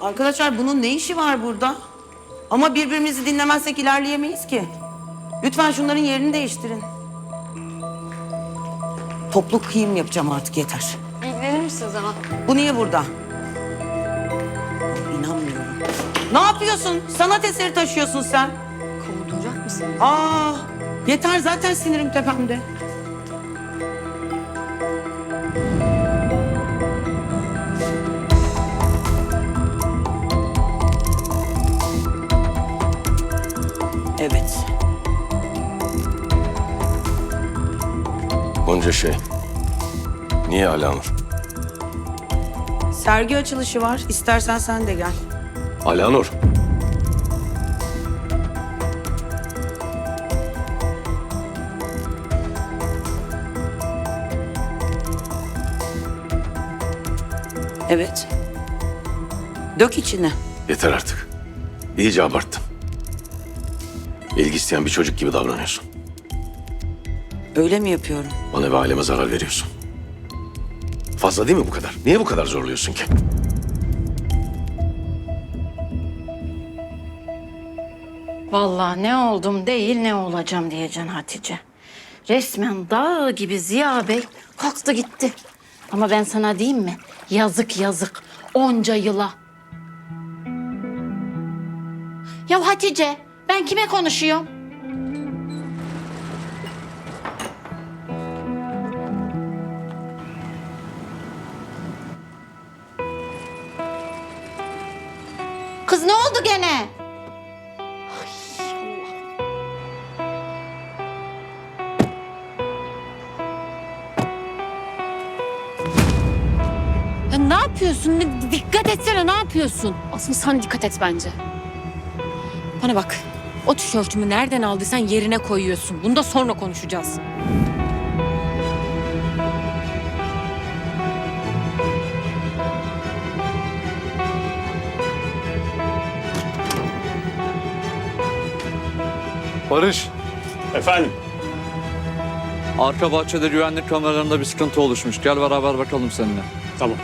Arkadaşlar bunun ne işi var burada? Ama birbirimizi dinlemezsek ilerleyemeyiz ki. Lütfen şunların yerini değiştirin. Toplu kıyım yapacağım artık yeter. İlgilenir misiniz ama? Bu niye burada? İnanmıyorum. Ne yapıyorsun? Sanat eseri taşıyorsun sen. Kovduracak mısınız? Aa, yeter zaten sinirim tepemde. Evet. Bunca şey. Niye Alanur? Sergi açılışı var. İstersen sen de gel. Alanur. Evet. Dök içine. Yeter artık. İyice abarttın. İlgi isteyen bir çocuk gibi davranıyorsun. Öyle mi yapıyorum? Bana ve aileme zarar veriyorsun. Fazla değil mi bu kadar? Niye bu kadar zorluyorsun ki? Vallahi ne oldum değil ne olacağım diyeceksin Hatice. Resmen dağ gibi Ziya Bey kalktı gitti. Ama ben sana diyeyim mi? Yazık yazık onca yıla. Ya Hatice ben kime konuşuyorum? Kız ne oldu gene? Ya ne yapıyorsun? Ne- Dikkat etsene ne yapıyorsun? Asıl sen dikkat et bence. Bana bak. O tişörtümü nereden aldıysan yerine koyuyorsun. Bunu da sonra konuşacağız. Barış, Efendim? arka bahçede güvenlik kameralarında bir sıkıntı oluşmuş. Gel beraber bakalım seninle. Tamam.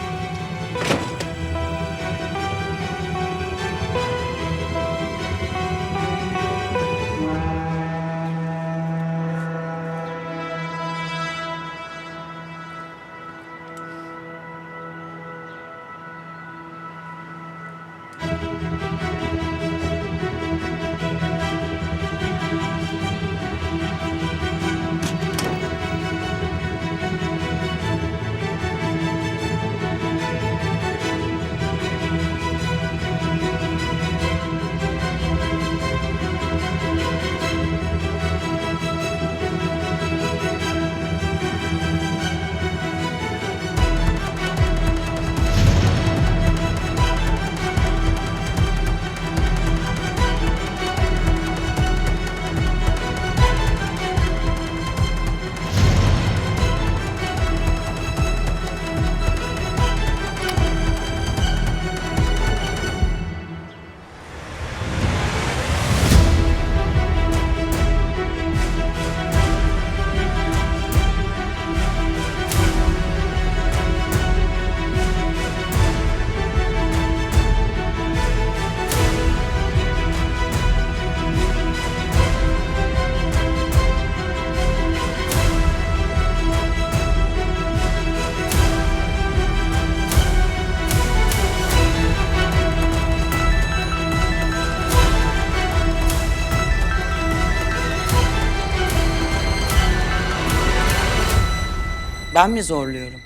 Ben mi zorluyorum?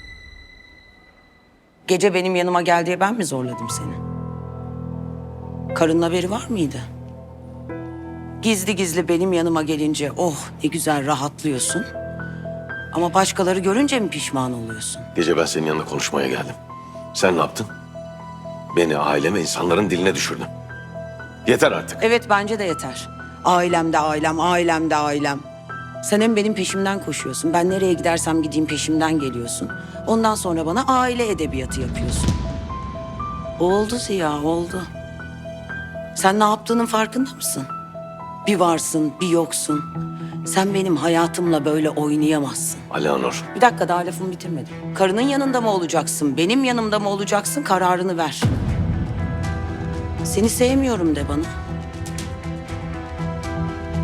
Gece benim yanıma gel diye ben mi zorladım seni? Karının haberi var mıydı? Gizli gizli benim yanıma gelince oh ne güzel rahatlıyorsun. Ama başkaları görünce mi pişman oluyorsun? Gece ben senin yanına konuşmaya geldim. Sen ne yaptın? Beni, aileme, insanların diline düşürdün. Yeter artık. Evet bence de yeter. Ailem de ailem, ailem de ailem. Sen hem benim peşimden koşuyorsun. Ben nereye gidersem gideyim peşimden geliyorsun. Ondan sonra bana aile edebiyatı yapıyorsun. Oldu Ziya, oldu. Sen ne yaptığının farkında mısın? Bir varsın, bir yoksun. Sen benim hayatımla böyle oynayamazsın. Alanur. Bir dakika daha lafımı bitirmedim. Karının yanında mı olacaksın, benim yanımda mı olacaksın kararını ver. Seni sevmiyorum de bana.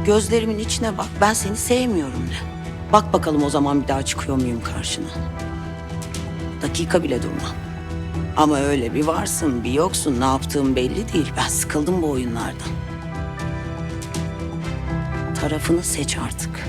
Gözlerimin içine bak. Ben seni sevmiyorum de. Bak bakalım o zaman bir daha çıkıyor muyum karşına. Dakika bile durmam. Ama öyle bir varsın, bir yoksun. Ne yaptığım belli değil. Ben sıkıldım bu oyunlardan. Tarafını seç artık.